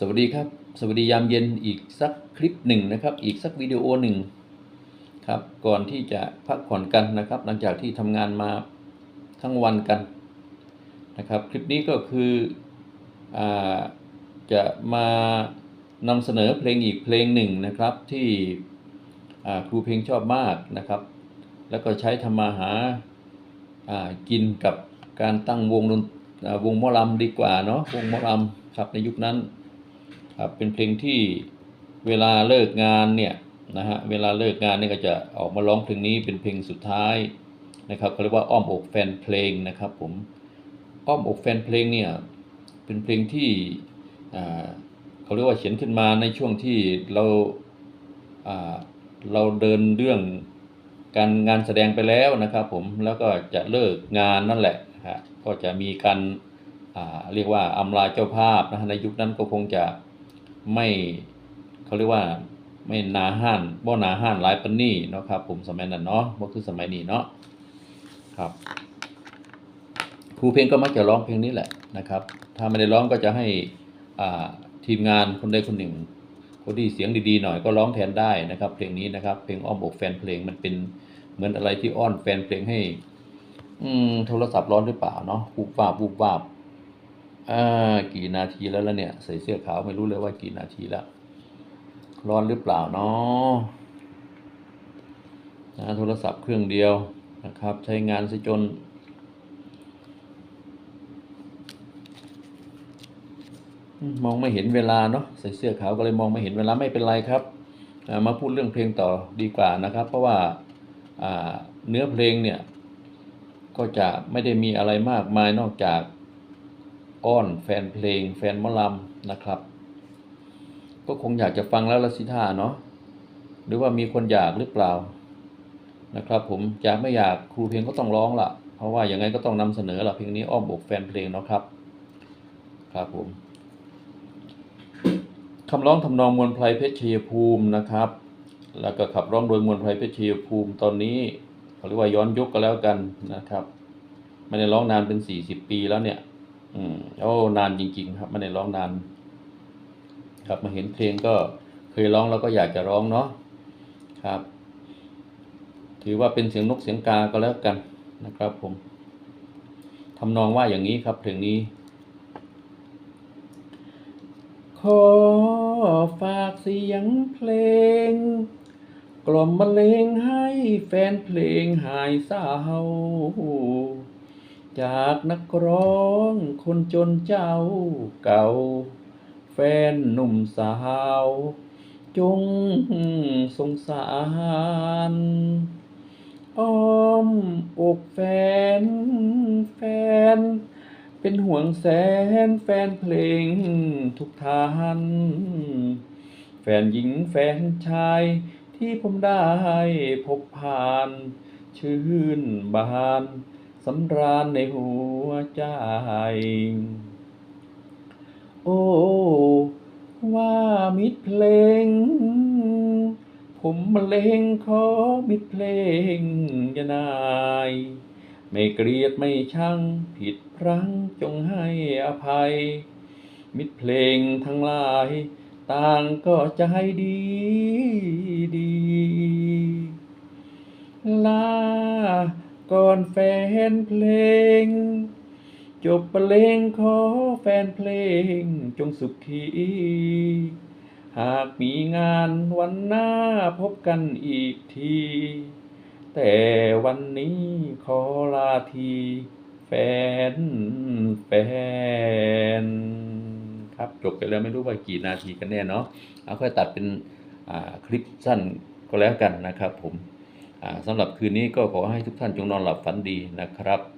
สวัสดีครับ สวัสดียามเย็นอีกสักคลิปหนึ่งนะครับ อีกสักวิดีโอหนึ่งครับ ก่อนที่จะพักผ่อนกันนะครับ หลังจากที่ทำงานมาทั้งวันกันนะครับ คลิปนี้ก็คืออจะมานำเสนอเพลงอีกเพลงหนึ่งนะครับที่ครูเพลงชอบมากนะครับ แล้วก็ใช้ทำมาหาากินกับการตั้งวงดนวงมอลำดีกว่าเนาะวงมอลำครับในยุคนั้น เป็นเพลงที่เวลาเลิกงานเนี่ยนะฮะเวลาเลิกงานเนี่ยก็จะออกมาร้องเพลงนี้เป็นเพลงสุดท้ายนะครับเขาเรียกว่าอ้อมอกแฟนเพลงนะครับผมอ้อมอกแฟนเพลงเนี่ยเป็นเพลงที่เขาเรียกว่าเขียนขึ้นมาในช่วงที่เราเราเดินเรื่องการงานแสดงไปแล้วนะครับผมแล้วก็จะเลิกงานนั่นแหละฮะก็จะมีการเรียกว่าอำลาเจ้าภาพนะฮะในยุคนั้นก็คงจะ ไม่เขาเรียกว่าไม่นาห้านบ่นาห้านหลายปานนี้เนาะครับ ผมสมัยนั้นเนาะบ่คือสมัยนี้เนาะครับครูเพลงก็มักจะร้องเพลงนี้แหละนะครับ ถ้าไม่ได้ร้องก็จะให้อ่าทีมงานคนใดคนหนึ่ง คนที่เสียงดีๆหน่อยก็ร้องแทนได้นะครับ เพลงนี้นะครับ เพลงอ้อมอกแฟนเพลงมันเป็นเหมือนอะไรที่อ้อนแฟนเพลงให้ อืมโทรศัพท์ร้อนหรือเปล่าเนาะวูบวาบวูบวาบ อ่ากี่นาทีแล้วล่ะเนี่ย ใส่เสื้อขาวไม่รู้เลยว่ากี่นาทีแล้ว ร้อนหรือเปล่าเนาะนะโทรศัพท์เครื่องเดียวนะครับ ใช้งานซะจน มองไม่เห็นเวลาเนาะใส่เสื้อขาวก็เลยมองไม่เห็นเวลาไม่เป็นไรครับ มาพูดเรื่องเพลงต่อดีกว่านะครับ เพราะว่าเนื้อเพลงเนี่ย ก็จะไม่ได้มีอะไรมากมายนอกจาก อ้อนแฟนเพลง แฟนมอลำนะครับ ก็คงอยากจะฟังแล้วละสิท่าเนาะหรือว่ามีคนอยากหรือเปล่านะครับ ผมอยากไม่อยากครูเพลงก็ต้องร้องละเพราะว่าอย่างไงก็ต้องนำเสนอละเพลงนี้อ้อมอกแฟนเพลงเนาะครับ ครับผมคำร้องทำนองมวลไพรเพชรชัยภูมินะครับ แล้วก็ขับร้องโดยมวลไพรเพชรชัยภูมิตอนนี้เขาเรียกว่าย้อนยุคก็แล้วกันนะครับไม่ได้ร้องนานเป็นสี่สิบปีแล้วเนี่ย อืมโอ้นานจริง ๆ ครับไม่ได้ร้องนาน ครับมาเห็นเพลงก็เคยร้องแล้วก็อยากจะร้องเนาะครับ ถือว่าเป็นเสียงนกเสียงกาก็แล้วกันนะครับ ผมทำนองว่าอย่างนี้ครับเพลงนี้ ขอฝากเสียงเพลง กล่อมบรรเลงให้แฟนเพลงหายเศร้า จากนักร้องคนจนเจ้าเก่า แฟนหนุ่มสาว จงสงสารอ้อมอกแฟน แฟน เป็นห่วงแสนแฟนเพลงทุกท่านแฟนหญิงแฟนชายที่ผมได้พบผ่าน ชื่นบาน สำราญในหัวใจ โอ้ว่ามิตรเพลง ผมมะเลงขอมิตรเพลงยานาย ไม่เกลียดไม่ชังผิดพลั้งจงให้อภัย มิตรเพลงทั้งหลาย ต่างก็ใจดีดี ลา ก่อนแฟนเพลง จบบรรเลงขอแฟนเพลงจงสุขี หากมีงานวันหน้าพบกันอีกที แต่วันนี้ขอลาทีแฟนแฟนครับจบไปแล้วไม่รู้ว่ากี่นาทีกันแน่เนาะเอาค่อยตัดเป็นคลิปสั้นก็แล้วกันนะครับผม สำหรับคืนนี้ก็ขอให้ทุกท่านจงนอนหลับฝันดีนะครับ